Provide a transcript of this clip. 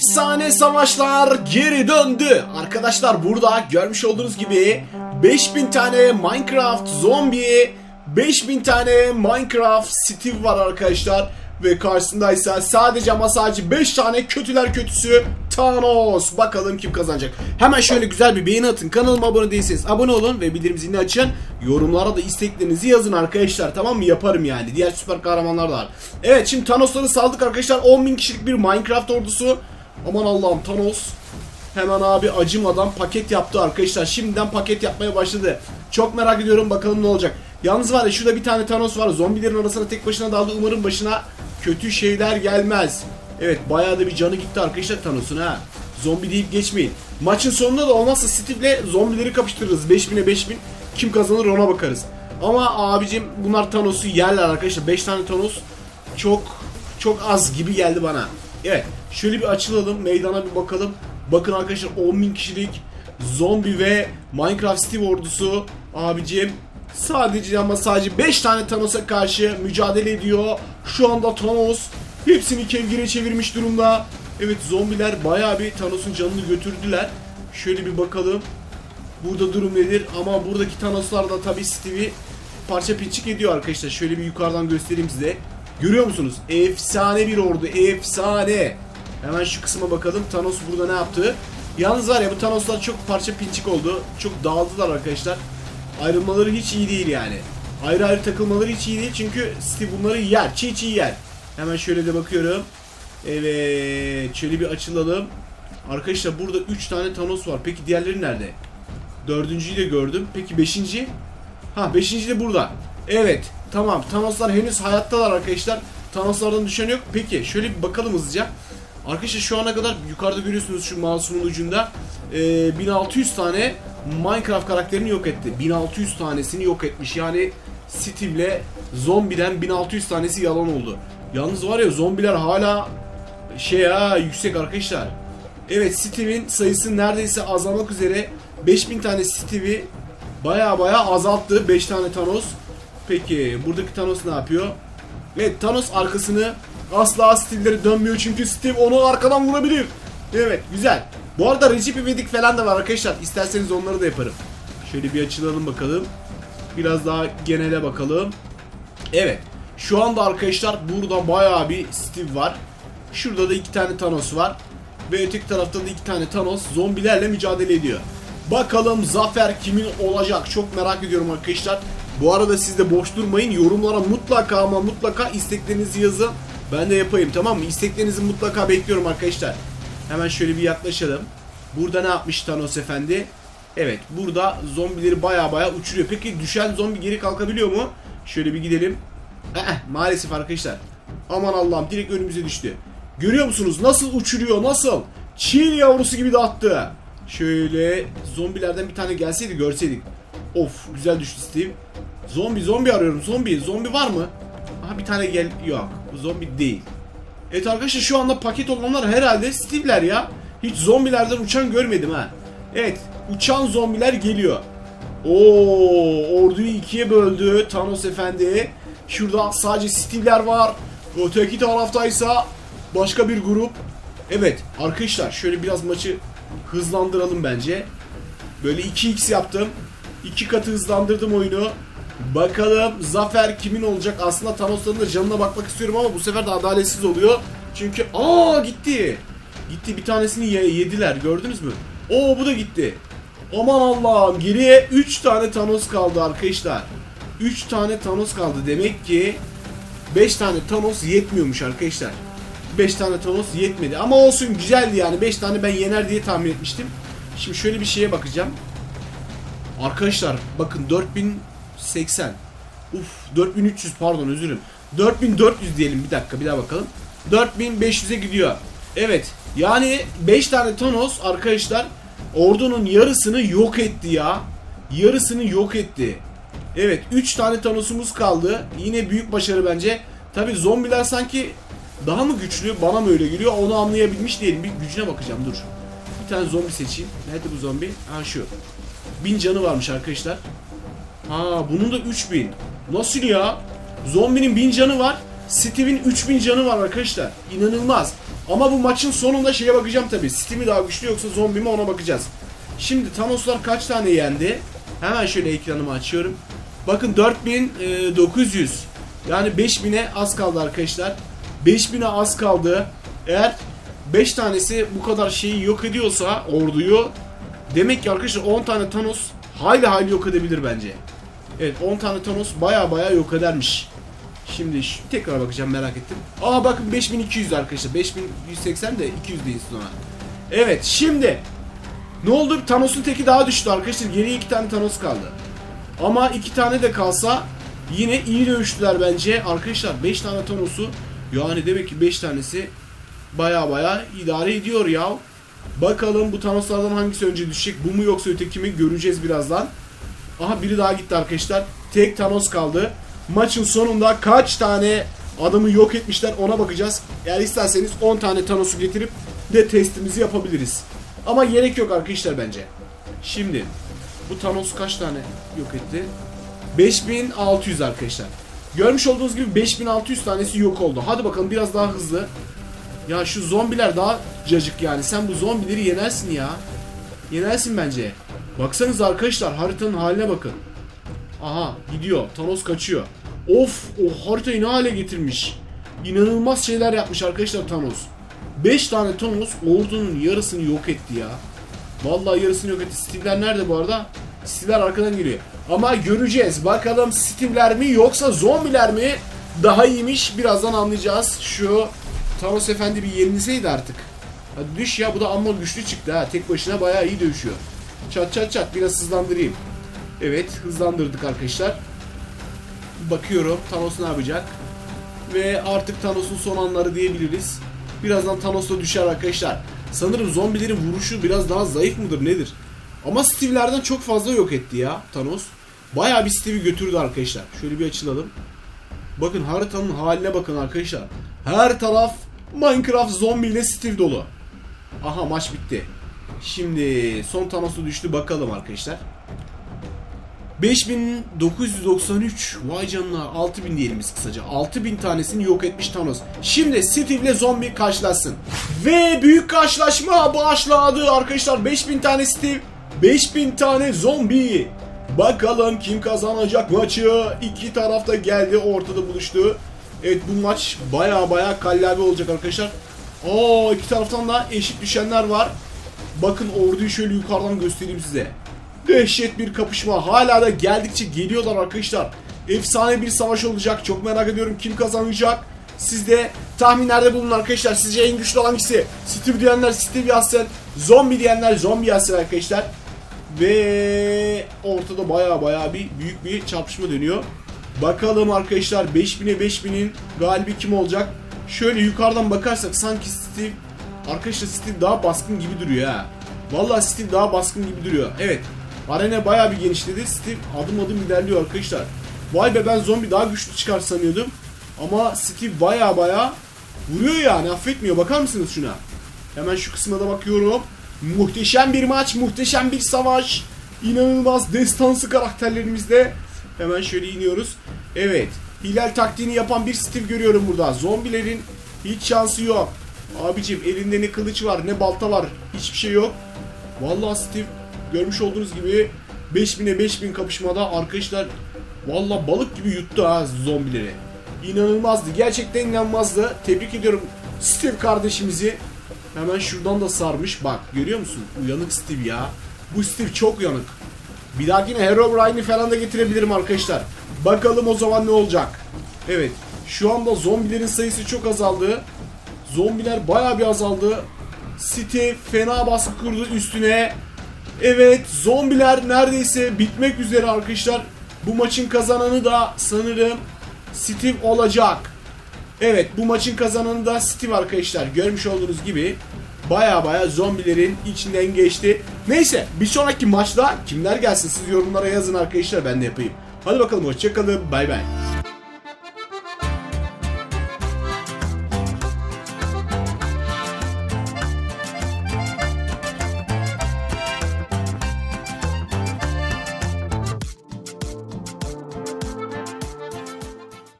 Efsane savaşlar geri döndü. Arkadaşlar burada görmüş olduğunuz gibi 5000 tane Minecraft zombi, 5000 tane Minecraft Steve var arkadaşlar. Ve karşısındaysa sadece ama sadece 5 tane kötüler kötüsü Thanos. Bakalım kim kazanacak. Hemen şöyle güzel bir beğeni atın. Kanalıma abone değilseniz abone olun ve bildirim zilini açın. Yorumlara da isteklerinizi yazın arkadaşlar. Tamam mı? Yaparım yani. Diğer süper kahramanlar da var. Evet şimdi Thanos'ları saldık arkadaşlar. 10.000 kişilik bir Minecraft ordusu. Aman Allah'ım Thanos. Hemen abi acımadan paket yaptı arkadaşlar. Şimdiden paket yapmaya başladı. Çok merak ediyorum bakalım ne olacak. Yalnız var ya şurada bir tane Thanos var. Zombilerin arasına tek başına daldı. Umarım başına kötü şeyler gelmez. Evet bayağı da bir canı gitti arkadaşlar Thanos'un ha. Zombi deyip geçmeyin. Maçın sonunda da olmazsa Steve'le zombileri kapıştırırız. 5000'e 5000. Kim kazanır ona bakarız. Ama abicim bunlar Thanos'u yerler arkadaşlar. 5 tane Thanos çok çok az gibi geldi bana. Evet şöyle bir açılalım meydana bir bakalım. Bakın arkadaşlar 10.000 kişilik zombi ve Minecraft Steve ordusu abicim sadece ama sadece 5 tane Thanos'a karşı mücadele ediyor. Şu anda Thanos hepsini kevgire çevirmiş durumda. Evet zombiler bayağı bir Thanos'un canını götürdüler. Şöyle bir bakalım. Burada durum nedir? Ama buradaki Thanos'lar da tabii Steve'i parça pinçik ediyor arkadaşlar. Şöyle bir yukarıdan göstereyim size. Görüyor musunuz? Efsane bir ordu. Efsane. Hemen şu kısma bakalım. Thanos burada ne yaptı? Yalnız var ya bu Thanos'lar çok parça pinçik oldu. Çok dağıldılar arkadaşlar. Ayrılmaları hiç iyi değil yani. Ayrı ayrı takılmaları hiç iyi değil. Çünkü Steve bunları yer. Çiğ çiğ yer. Hemen şöyle de bakıyorum. Evet. Şöyle bir açılalım. Arkadaşlar burada 3 tane Thanos var. Peki diğerleri nerede? Dördüncüyü de gördüm. Peki beşinci? Ha beşinci de burada. Evet. Tamam. Thanoslar henüz hayattalar arkadaşlar. Thanoslardan düşen yok. Peki şöyle bir bakalım hızlıca. Arkadaşlar şu ana kadar yukarıda görüyorsunuz şu mouse'un ucunda e, 1600 tane Minecraft karakterini yok etti. 1600 tanesini yok etmiş. Yani Steve'le zombiden 1600 tanesi yalan oldu. Yalnız var ya zombiler hala şey ha yüksek arkadaşlar. Evet Steve'in sayısı neredeyse azalmak üzere. 5000 tane Steve'i baya baya azalttı. 5 tane Thanos. Peki buradaki Thanos ne yapıyor? Evet Thanos arkasını asla Steve'lere dönmüyor çünkü Steve onu arkadan vurabilir. Evet güzel. Bu arada Recep İvedik falan da var arkadaşlar. İsterseniz onları da yaparım. Şöyle bir açılalım bakalım. Biraz daha genele bakalım. Evet. Şu anda arkadaşlar burada bayağı bir Steve var. Şurada da iki tane Thanos var. Ve öteki tarafta da iki tane Thanos zombilerle mücadele ediyor. Bakalım zafer kimin olacak? Çok merak ediyorum arkadaşlar. Bu arada siz de boş durmayın. Yorumlara mutlaka ama mutlaka isteklerinizi yazın. Ben de yapayım tamam mı? İsteklerinizi mutlaka bekliyorum arkadaşlar. Hemen şöyle bir yaklaşalım. Burada ne yapmış Thanos efendi? Evet burada zombileri baya baya uçuruyor. Peki düşen zombi geri kalkabiliyor mu? Şöyle bir gidelim. Eh, maalesef arkadaşlar. Aman Allah'ım direkt önümüze düştü. Görüyor musunuz? Nasıl uçuruyor? Nasıl? Çiğ yavrusu gibi de attı. Şöyle zombilerden bir tane gelseydi görseydik. Of güzel düştü Steve. Zombi zombi arıyorum. Zombi. Zombi var mı? Aha bir tane gel. Yok. Bu zombi değil. Evet arkadaşlar şu anda paket olanlar herhalde Steve'ler ya. Hiç zombilerden uçan görmedim ha. Evet. Uçan zombiler geliyor. Oo, orduyu ikiye böldü Thanos efendi. Şurada sadece Steve'ler var. Öteki taraftaysa başka bir grup. Evet arkadaşlar şöyle biraz maçı hızlandıralım bence. Böyle 2x yaptım. İki katı hızlandırdım oyunu. Bakalım zafer kimin olacak? Aslında Thanos'ların da canına bakmak istiyorum ama bu sefer de adaletsiz oluyor. Çünkü aa gitti. Gitti bir tanesini ye- yediler gördünüz mü? Oo bu da gitti. Aman Allah'ım geriye 3 tane Thanos kaldı arkadaşlar. 3 tane Thanos kaldı. Demek ki 5 tane Thanos yetmiyormuş arkadaşlar. 5 tane Thanos yetmedi. Ama olsun güzeldi yani. 5 tane ben yener diye tahmin etmiştim. Şimdi şöyle bir şeye bakacağım. Arkadaşlar bakın 4080. Uf 4300 pardon özürüm. 4400 diyelim bir dakika bir daha bakalım. 4500'e gidiyor. Evet yani 5 tane Thanos arkadaşlar ordunun yarısını yok etti ya. Yarısını yok etti. Evet 3 tane Thanos'umuz kaldı. Yine büyük başarı bence. Tabi zombiler sanki daha mı güçlü bana mı öyle geliyor onu anlayabilmiş değilim. Bir gücüne bakacağım dur. Bir tane zombi seçeyim. Nerede bu zombi? Ha şu. 1000 canı varmış arkadaşlar. Ha bunun da 3000. Nasıl ya? Zombinin 1000 canı var. Steve'in 3000 canı var arkadaşlar. İnanılmaz. Ama bu maçın sonunda şeye bakacağım tabi. Steam mi daha güçlü yoksa zombi mi ona bakacağız. Şimdi Thanoslar kaç tane yendi? Hemen şöyle ekranımı açıyorum. Bakın 4900. Yani 5000'e az kaldı arkadaşlar. 5000'e az kaldı. Eğer 5 tanesi bu kadar şeyi yok ediyorsa orduyu demek ki arkadaşlar 10 tane Thanos hayli hayli yok edebilir bence. Evet 10 tane Thanos baya baya yok edermiş. Şimdi şu, tekrar bakacağım merak ettim. Aa bakın 5200 arkadaşlar. 5180 de 200 değil sonra. Evet şimdi ne oldu? Thanos'un teki daha düştü arkadaşlar. Geriye iki tane Thanos kaldı. Ama iki tane de kalsa yine iyi dövüştüler bence. Arkadaşlar 5 tane Thanos'u yani demek ki 5 tanesi baya baya idare ediyor ya. Bakalım bu Thanos'lardan hangisi önce düşecek? Bu mu yoksa öteki mi? Göreceğiz birazdan. Aha biri daha gitti arkadaşlar. Tek Thanos kaldı. Maçın sonunda kaç tane adamı yok etmişler ona bakacağız. Eğer isterseniz 10 tane Thanos'u getirip de testimizi yapabiliriz. Ama gerek yok arkadaşlar bence. Şimdi bu Thanos kaç tane yok etti? 5600 arkadaşlar. Görmüş olduğunuz gibi 5600 tanesi yok oldu. Hadi bakalım biraz daha hızlı. Ya şu zombiler daha cacık yani. Sen bu zombileri yenersin ya. Yenersin bence. Baksanıza arkadaşlar haritanın haline bakın. Aha gidiyor. Thanos kaçıyor. Of o haritayı ne hale getirmiş. İnanılmaz şeyler yapmış arkadaşlar Thanos. 5 tane Thanos ordunun yarısını yok etti ya. Vallahi yarısını yok etti. Steve'ler nerede bu arada? Steve'ler arkadan geliyor. Ama göreceğiz. Bakalım Steve'ler mi yoksa zombiler mi daha iyiymiş. Birazdan anlayacağız. Şu Thanos efendi bir yenilseydi artık. Hadi düş ya bu da amma güçlü çıktı ha. Tek başına bayağı iyi dövüşüyor. Çat çat çat biraz hızlandırayım. Evet hızlandırdık arkadaşlar. Bakıyorum Thanos ne yapacak. Ve artık Thanos'un son anları diyebiliriz. Birazdan Thanos da düşer arkadaşlar. Sanırım zombilerin vuruşu biraz daha zayıf mıdır nedir? Ama Steve'lerden çok fazla yok etti ya Thanos. Bayağı bir Steve'i götürdü arkadaşlar. Şöyle bir açılalım. Bakın haritanın haline bakın arkadaşlar. Her taraf Minecraft zombi ile Steve dolu. Aha maç bitti. Şimdi son Thanos'u düştü bakalım arkadaşlar. 5993 vay canına 6000 diyelim biz kısaca 6000 tanesini yok etmiş Thanos. Şimdi Steve ile zombi karşılaşsın. Ve büyük karşılaşma başladı arkadaşlar 5000 tane Steve 5000 tane zombi. Bakalım kim kazanacak maçı. İki tarafta geldi ortada buluştu. Evet bu maç baya baya kallavi olacak arkadaşlar. Oo iki taraftan da eşit düşenler var. Bakın orduyu şöyle yukarıdan göstereyim size. Dehşet bir kapışma. Hala da geldikçe geliyorlar arkadaşlar. Efsane bir savaş olacak. Çok merak ediyorum kim kazanacak. Siz de tahminlerde bulunun arkadaşlar. Sizce en güçlü hangisi? Steve diyenler Steve yazsın. Zombi diyenler zombi yazsın arkadaşlar. Ve ortada baya baya bir büyük bir çarpışma dönüyor. Bakalım arkadaşlar 5000'e 5000'in galibi kim olacak? Şöyle yukarıdan bakarsak sanki Steve Arkadaşlar Steve daha baskın gibi duruyor ha. Vallahi Steve daha baskın gibi duruyor. Evet. Arena bayağı bir genişledi. Steve adım adım ilerliyor arkadaşlar. Vay be ben zombi daha güçlü çıkar sanıyordum. Ama Steve baya baya vuruyor yani affetmiyor. Bakar mısınız şuna? Hemen şu kısma da bakıyorum. Muhteşem bir maç, muhteşem bir savaş. İnanılmaz destansı karakterlerimizde. Hemen şöyle iniyoruz. Evet. Hilal taktiğini yapan bir Steve görüyorum burada. Zombilerin hiç şansı yok. Abicim elinde ne kılıç var ne balta var. Hiçbir şey yok. Vallahi Steve görmüş olduğunuz gibi 5000'e 5000 kapışmada arkadaşlar vallahi balık gibi yuttu ha zombileri. İnanılmazdı. Gerçekten inanılmazdı. Tebrik ediyorum Steve kardeşimizi. Hemen şuradan da sarmış. Bak görüyor musun? Uyanık Steve ya. Bu Steve çok uyanık. Bir dahakine Herobrine'i falan da getirebilirim arkadaşlar. Bakalım o zaman ne olacak. Evet. Şu anda zombilerin sayısı çok azaldı. Zombiler bayağı bir azaldı. City fena baskı kurdu üstüne. Evet zombiler neredeyse bitmek üzere arkadaşlar. Bu maçın kazananı da sanırım Steve olacak. Evet bu maçın kazananı da Steve arkadaşlar. Görmüş olduğunuz gibi baya baya zombilerin içinden geçti. Neyse bir sonraki maçta kimler gelsin siz yorumlara yazın arkadaşlar ben de yapayım. Hadi bakalım hoşçakalın bay bay.